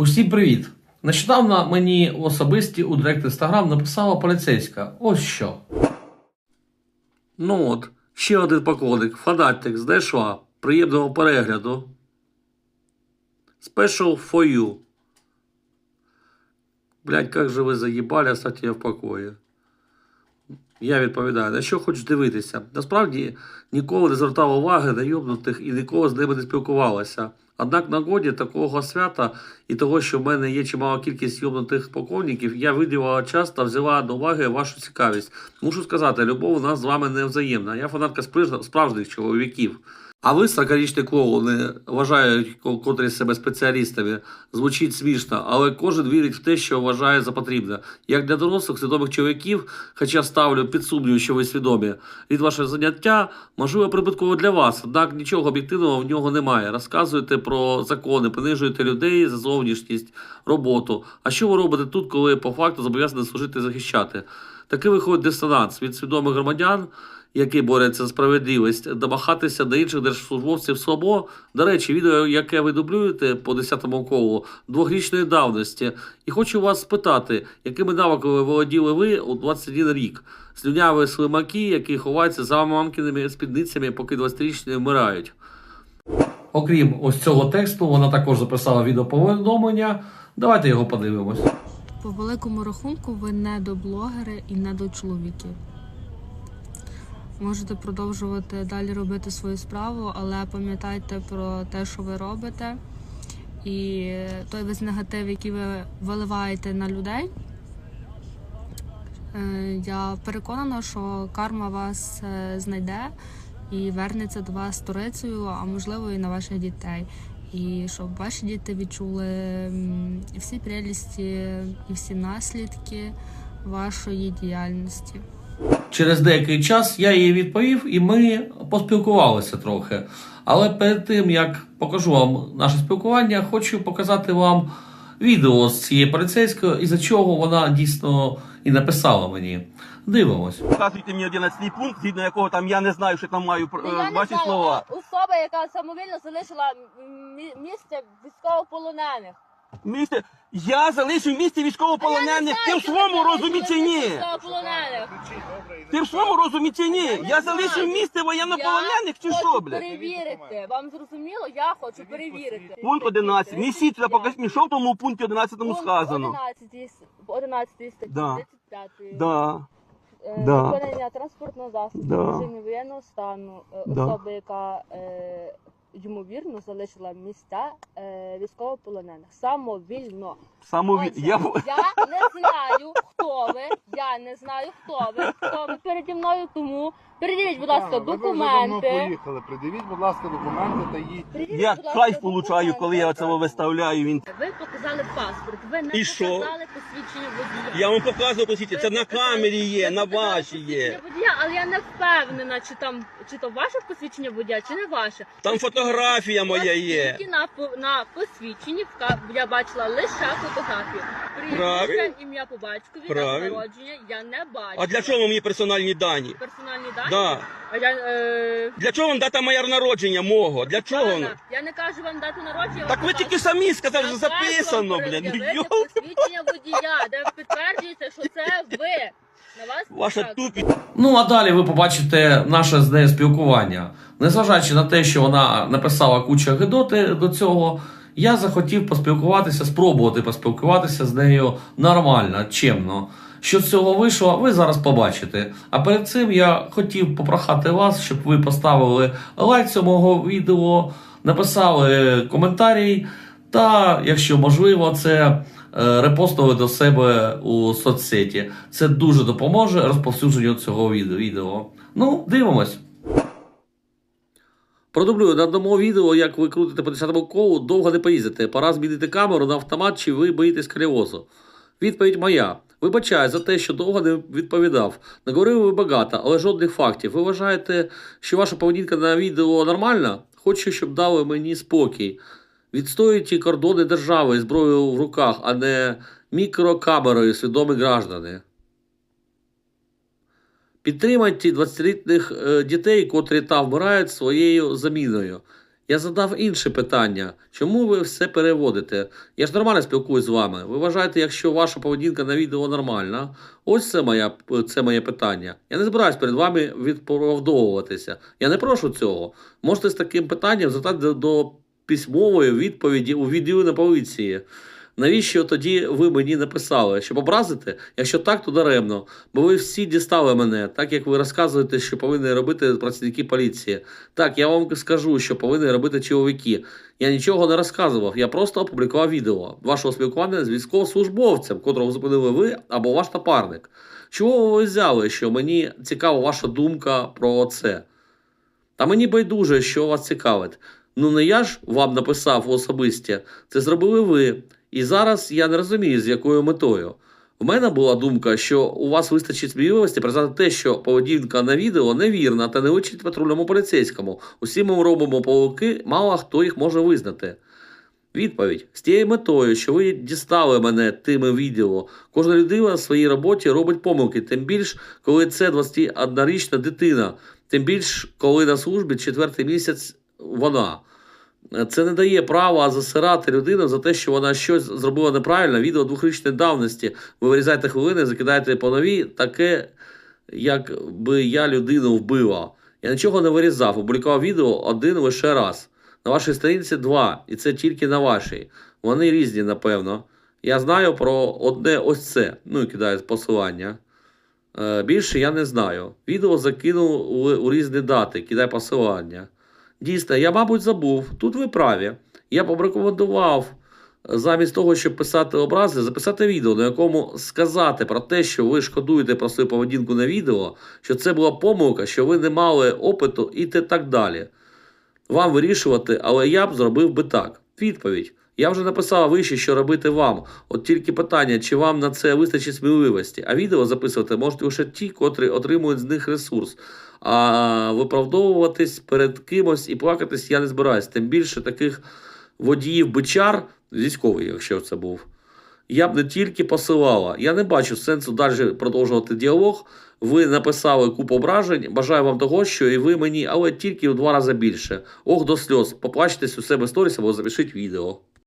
Усім привіт! Нещодавно мені в особисті у директ інстаграм написала поліцейська. Ось що. Ну от, ще один поклонник, фанатик, знайшла. Приємного перегляду. Special for you. Блять, как же ви заїбали, оставьте я в покої. Я відповідаю, на що хочеш дивитися. Насправді ніколи не звертав уваги на йобнутих і ніколи з ними не спілкувалася. Однак на годі такого свята і того, що в мене є чимала кількість йобнутих поклонників, я виділила час та взяла до уваги вашу цікавість. Мушу сказати, любов у нас з вами не взаємна. Я фанатка справжніх чоловіків. А ви, сорокарічні клоуни, вважають котрі себе спеціалістами. Звучить смішно, але кожен вірить в те, що вважає за потрібне. Як для дорослих свідомих чоловіків, хоча ставлю під сумнів, що ви свідомі, від вашого заняття можливо прибутково для вас, однак нічого об'єктивного в нього немає. Розказуєте про закони, принижуєте людей за зовнішність, роботу. А що ви робите тут, коли по факту зобов'язані служити і захищати? Такий виходить дисонанс від свідомих громадян, які борються за справедливість, домагатися до інших держслужбовців слабо. До речі, відео, яке ви дублюєте по 10-му колу, двохрічної давності. І хочу вас спитати, якими навиками володіли ви у 21 рік? Слюняві слимаки, які ховаються за мамкиними спідницями, поки 20-річні вмирають. Окрім ось цього тексту, вона також записала відеоповідомлення. Давайте його подивимось. По великому рахунку, ви не до блогери і не до чоловіків. Можете продовжувати далі робити свою справу, але пам'ятайте про те, що ви робите, і той весь негатив, який ви виливаєте на людей. е, Я переконана, що карма вас е, знайде і вернеться до вас сторицею, а можливо і на ваших дітей. І щоб ваші діти відчули всі прелісті, і всі наслідки вашої діяльності. Через деякий час я їй відповів, і ми поспілкувалися трохи. Але перед тим як покажу вам наше спілкування, хочу показати вам відео з цієї поліцейської, із-за чого вона дійсно і написала мені. Дивимось. Показуйте мені 11 пункт, згідно якого там я не знаю, що там маю е, не ваші знаю, слова. Особа, яка самовільно залишила мі- місце військовополонених. Місце, я залишив місце військовополонених. Ти в своєму розумі чи ні? Ти в своєму розумі чи ні? Я залишив місце воєннополонених чи що, блядь? перевірити. Вам зрозуміло? Я хочу перевірити. Пункт 11. Несіть сюди, покажіть що в тому пункті 11 сказано. 11, 11 статті Да. 35. Да. Е, Да. Зупинення транспортного засобу Да. в режимі воєнного стану е, Да. особи, яка е, ймовірно залишила місця е, військовополонених. Самовільно. Самові... Отже, Я... я не знаю, хто ви. Я не знаю, хто ви. Хто ви переді мною, тому передивіть, будь ласка, Так, ви вже давно документи. поїхали. Придивіть, будь ласка, документи та їдьте. Передивіть, Я будь ласка, кайф получаю, коли я документи. це виставляю. Він... Ви показали паспорт, ви не І що? показали посвідчення водія. Я вам показую посвідчення, це на камері є, на вашій є. Але я не впевнена, чи там чи то ваше посвідчення водія, чи не ваше. Там фотографія моя є. На, по- на посвідченні вка- я бачила лише фотографію. Правильно. Прізвище, ім'я по батькові, дата Правильно. народження я не бачу. А для чого мені персональні дані? Персональні дані? Да. А я, е... Для чого вам дата моя народження мого? Для чого? Вона? Я не кажу вам дату народження. Так ви тільки самі сказали, що записано, блядь. Ну, посвідчення водія, де підтверджується, що це ви. Ваша тупість. Ну а далі ви побачите наше з нею спілкування. Незважаючи на те, що вона написала кучу гидоти до цього, я захотів поспілкуватися, спробувати поспілкуватися з нею нормально, чемно. Що з цього вийшло, ви зараз побачите. А перед цим я хотів попрохати вас, щоб ви поставили лайк цьому відео, написали коментарій, та, якщо можливо, це репостили до себе у соцсеті. Це дуже допоможе розповсюдженню цього відео. Ну, дивимось. Продублюю на одному відео, як ви крутите по 10 колу, довго не поїздите. Пора змінити камеру на автомат, чи ви боїтесь сколіозу. Відповідь моя. Вибачаю за те, що довго не відповідав. Наговорив ви багато, але жодних фактів. Ви вважаєте, що ваша поведінка на відео нормальна? Хочу, щоб дали мені спокій. Відстоюйте кордони держави зброєю в руках, а не мікрокамерою свідомі граждани. Підтримайте 20-літніх е, дітей, котрі та вмирають своєю заміною. Я задав інше питання. Чому ви все переводите? Я ж нормально спілкуюсь з вами. Ви вважаєте, якщо ваша поведінка на відео нормальна? Ось це, моя, це моє питання. Я не збираюсь перед вами відправдовуватися. Я не прошу цього. Можете з таким питанням звертати до письмової відповіді у відділі на поліції. Навіщо тоді ви мені написали? Щоб образити? Якщо так, то даремно. Бо ви всі дістали мене, так як ви розказуєте, що повинні робити працівники поліції. Так, я вам скажу, що повинні робити чоловіки. Я нічого не розказував, я просто опублікував відео вашого спілкування з військовослужбовцем, котрого зупинили ви або ваш напарник. Чого ви взяли, що мені цікава ваша думка про це? Та мені байдуже, що вас цікавить. Ну не я ж вам написав особисті, це зробили ви. І зараз я не розумію, з якою метою. У мене була думка, що у вас вистачить сміливості признати те, що поведінка на відео невірна та не учить патрульному поліцейському. Усі ми робимо помилки, мало хто їх може визнати. Відповідь: з тією метою, що ви дістали мене тими відео. Кожна людина в своїй роботі робить помилки, тим більш, коли це 21-річна дитина, тим більш, коли на службі четвертий місяць вона. Це не дає права засирати людину за те, що вона щось зробила неправильно. Відео двохрічної давності. Ви вирізаєте хвилини, закидаєте по нові, таке, як би я людину вбила. Я нічого не вирізав, опублікував відео один лише раз. На вашій сторінці два, і це тільки на вашій. Вони різні, напевно. Я знаю про одне ось це. Ну і кидаю посилання. Е, більше я не знаю. Відео закинув у різні дати, кидай посилання. Дійсно, я, мабуть, забув. Тут ви праві. Я б рекомендував, е, замість того, щоб писати образи, записати відео, на якому сказати про те, що ви шкодуєте про свою поведінку на відео, що це була помилка, що ви не мали опиту і так далі. Вам вирішувати, але я б зробив би так. Відповідь. Я вже написав вище, що робити вам. От тільки питання, чи вам на це вистачить сміливості. А відео записувати можуть лише ті, котрі отримують з них ресурс. А виправдовуватись перед кимось і плакатись я не збираюсь. Тим більше таких водіїв бичар, військовий, якщо це був, я б не тільки посилала. Я не бачу сенсу далі продовжувати діалог. Ви написали купу ображень. Бажаю вам того, що і ви мені, але тільки в два рази більше. Ох, до сльоз. Поплачтесь у себе сторіс або запишіть відео.